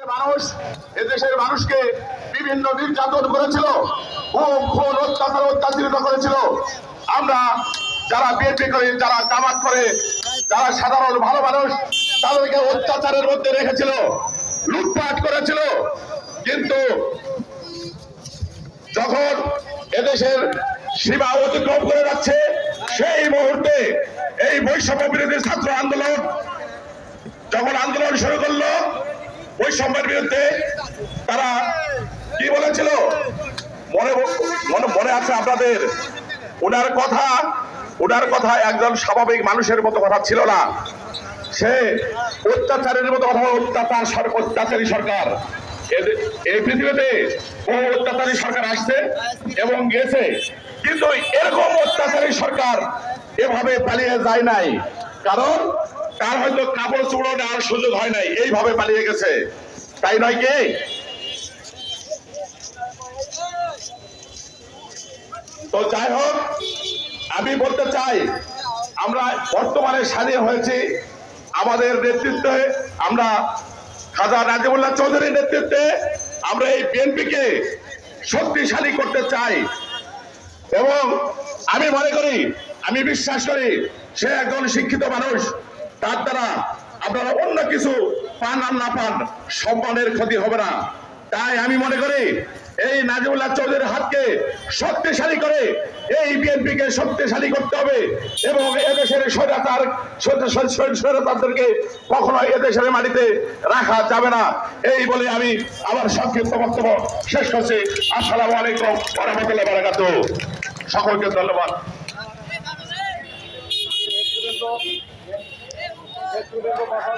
মানুষ এদেশের মানুষকে বিভিন্ন নির্যাতন করেছিল খুন, অত্যাচার, অত্যাচারিত করেছিল। আমরা যারা বিএনপি করে, যারা করে, যারা সাধারণ ভালো মানুষ, তাদেরকে অত্যাচারের মধ্যে রেখেছিল, লুটপাট করেছিল। কিন্তু যখন এদেশের সীমা অতিক্রম করে যাচ্ছে, সেই মুহূর্তে এই বৈষম্য বিরোধী ছাত্র আন্দোলন, যখন আন্দোলন শুরু করল বৈষম্যের বিরুদ্ধে তারা কি বলেছিল? মনে মনে মনে আছে আপনাদের? ওনার কথা ওনার কথা একজন স্বাভাবিক মানুষের মতো কথা ছিল না। সে অত্যাচারের মতো কথা, অত্যাচার অত্যাচারী সরকার। এই পৃথিবীতে বহু অত্যাচারী সরকার আসছে এবং গেছে। কিন্তু এরকম অত্যাচারী সরকার এভাবে পালিয়ে যায় নাই। কারণ তার হয়তো কাপড় চুড়ো নেওয়ার সুযোগ হয় নাই। এইভাবে পালিয়ে গেছে। তাই নয় কি? তো যাই হোক, আমি বলতে চাই, আমরা বর্তমানে স্বাধীন হয়েছি আমাদের নেতৃত্বে, আমরা খাজা নাজিবুল্লাহ চৌধুরীর নেতৃত্বে, আমরা এই বিএনপিকে শক্তিশালী করতে চাই। এবং আমি মনে করি, আমি বিশ্বাস করি, সে একজন শিক্ষিত মানুষ। তার দ্বারা আপনারা অন্য কিছু পান আর না পান, সম্মানের ক্ষতি হবে না। তাই আমি মনে করি, এই নাজিবুল্লাহ চৌধুরীর হাতকে শক্তিশালী করে এই বিএনপি কে শক্তিশালী করতে হবে এবং এদেশের স্বৈরাচার স্বৈরাচারদেরকে কখনো এদেশের মাটিতে রাখা যাবে না। এই বলে আমি আমার সংক্ষিপ্ত বক্তব্য শেষ করছি। আসসালামু আলাইকুম রহমতুল্লাহ বারাকাতু সকলকে ধন্যবাদ। নেতৃবৃন্দ কথা